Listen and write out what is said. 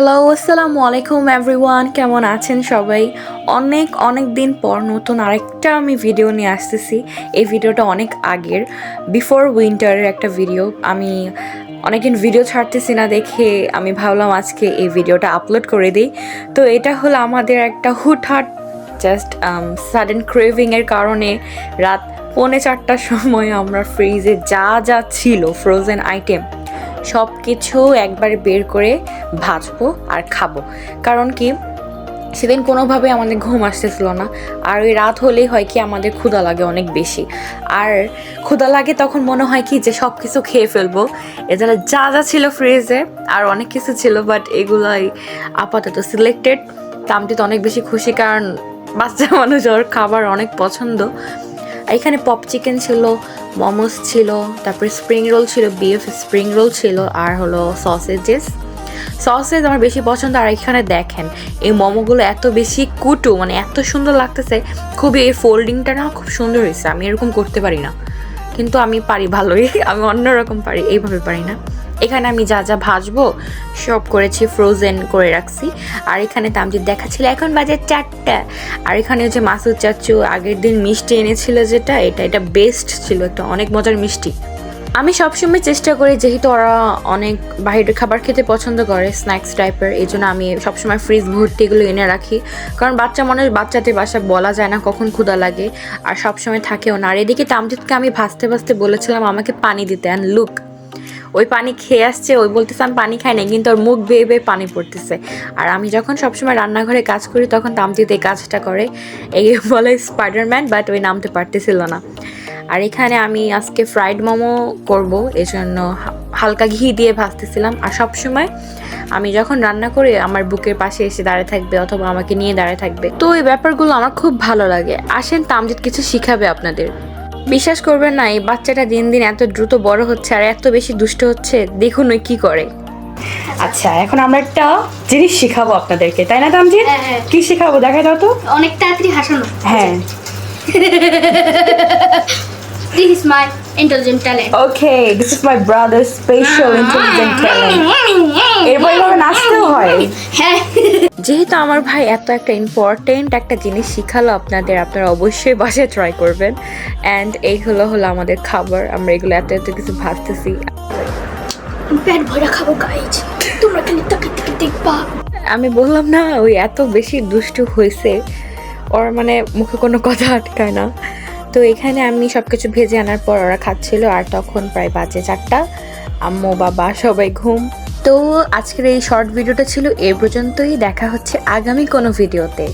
Hello আসসালামু আলাইকুম everyone কেমন আছেন সবাই? অনেক অনেক দিন পর নতুন আরেকটা আমি ভিডিও নিয়ে আসতেছি। এই ভিডিওটা অনেক আগের বিফোর উইন্টারের একটা ভিডিও আমি অনেকদিন ভিডিও ছাড়তেছি না দেখে আমি ভাবলাম আজকে এই ভিডিওটা আপলোড করে দিই। তো এটা হলো আমাদের একটা হুটহাট জাস্ট সাডেন ক্রেভিংয়ের কারণে রাত পৌনে চারটার সময় আমরা ফ্রিজে যা যা ছিল ফ্রোজেন আইটেম সব কিছু একবার বের করে ভাজবো আর খাব। কারণ কি, সেদিন কোনোভাবে আমাদের ঘুম আসতেছিল না। আর ওই রাত হলেই হয় কি, আমাদের ক্ষুধা লাগে অনেক বেশি। আর ক্ষুধা লাগে তখন মনে হয় কি, যে সব কিছু খেয়ে ফেলব। এছাড়া যা যা ছিল ফ্রিজে আর অনেক কিছু ছিল বাট এগুলাই আপাতত সিলেক্টেড দামটি তো অনেক বেশি খুশি, কারণ বাচ্চা মানুষ, ওর খাবার অনেক পছন্দ। এখানে পপ চিকেন ছিল মোমোস ছিল, তারপরে স্প্রিং রোল ছিল বিফ স্প্রিং রোল ছিল, আর হলো সসেজেস সসেজ আমার বেশি পছন্দ, আর এখানে দেখেন, এই মোমোগুলো এত বেশি কুটু মানে এত সুন্দর লাগতেছে, খুবই এই ফোল্ডিংটা না খুব সুন্দর হয়েছে, আমি এরকম করতে পারি না। কিন্তু আমি পারি ভালোই, আমি অন্যরকম পারি, এইভাবে পারি না। এখানে আমি যা যা ভাজবো সব করেছি ফ্রোজেন করে রাখছি। আর এখানে তামজিৎ দেখাচ্ছিল, এখন বাজে চারটা। আর এখানে হচ্ছে মাসুদ চাচু আগের দিন মিষ্টি এনেছিল যেটা, এটা এটা বেস্ট ছিল একটা, অনেক মজার মিষ্টি। আমি সবসময় চেষ্টা করি, যেহেতু ওরা অনেক বাইরের খাবার খেতে পছন্দ করে স্ন্যাক্স টাইপের এই জন্য আমি সবসময় ফ্রিজ ভর্তি এগুলো এনে রাখি। কারণ বাচ্চা মানুষ বাচ্চাতে বাসা বলা যায় না কখন ক্ষুধা লাগে। আর সবসময় থাকেও না। আর এদিকে তামজিৎকে আমি ভাসতে ভাসতে বলেছিলাম, আমাকে পানি দিতে। অ্যান্ড লুক ওই পানি খেয়ে আসছে, ওই বলতেছে, আমি পানি খাই নাই, কিন্তু ওর মুখ বেয়ে বেয়ে পানি পড়তেছে। আর আমি যখন সবসময় রান্নাঘরে কাজ করি, তখন তামজিৎ এই কাজটা করে। এই বলে স্পাইডারম্যান বাট ওই নামতে পারতেছিল না। আর এখানে আমি আজকে ফ্রাইড মোমো করব, এজন্য হালকা ঘি দিয়ে ভাজতেছিলাম। আর সব সময় আমি যখন রান্না করি, আমার বুকের পাশে এসে দাঁড়িয়ে থাকবে অথবা আমাকে নিয়ে দাঁড়িয়ে থাকবে। তো এই ব্যাপারগুলো আমার খুব ভালো লাগে। আসেন তামজিৎ কিছু শিখাবে আপনাদের। বিশ্বাস করবেন না এই বাচ্চাটা দিন দিন এত দ্রুত বড় হচ্ছে আর এত বেশি দুষ্ট হচ্ছে দেখুন ওই কি করে। আচ্ছা এখন আমরা একটা জিনিস শিখাবো আপনাদেরকে তাই না তামজিৎ হ্যাঁ, হ্যাঁ। কি শিখাবো দেখা দাও তো। অনেক তাড়াতাড়ি হাসানো। হ্যাঁ। This is my intelligent talent Okay, this is my brother's special intelligent talent. এরপর এভাবে নাচতেও হয় হ্যাঁ যেহেতু আমার ভাই এত একটা ইম্পর্টেন্ট একটা জিনিস শিখালো আপনাদের আপনারা অবশ্যই বাসায় ট্রাই করবেন। অ্যান্ড এইগুলো হলো আমাদের খাবার। আমরা এগুলো এত এত কিছু ভাবতেছি পেট ভরা খাব গাইজ তোমরা খালি তাকে দেখবা। আমি বললাম না ওই এত বেশি দুষ্টু হয়েছে। ওর মানে মুখে কোনো কথা আটকায় না। তো এখানে আমি সব কিছু ভেজে আনার পর ওরা খাচ্ছিল আর তখন প্রায় বাজে চারটা। আম্মু বাবা সবাই ঘুম। তো আজকের এই শর্ট ভিডিওটা ছিল এ পর্যন্তই। দেখা হচ্ছে আগামী কোনো ভিডিওতে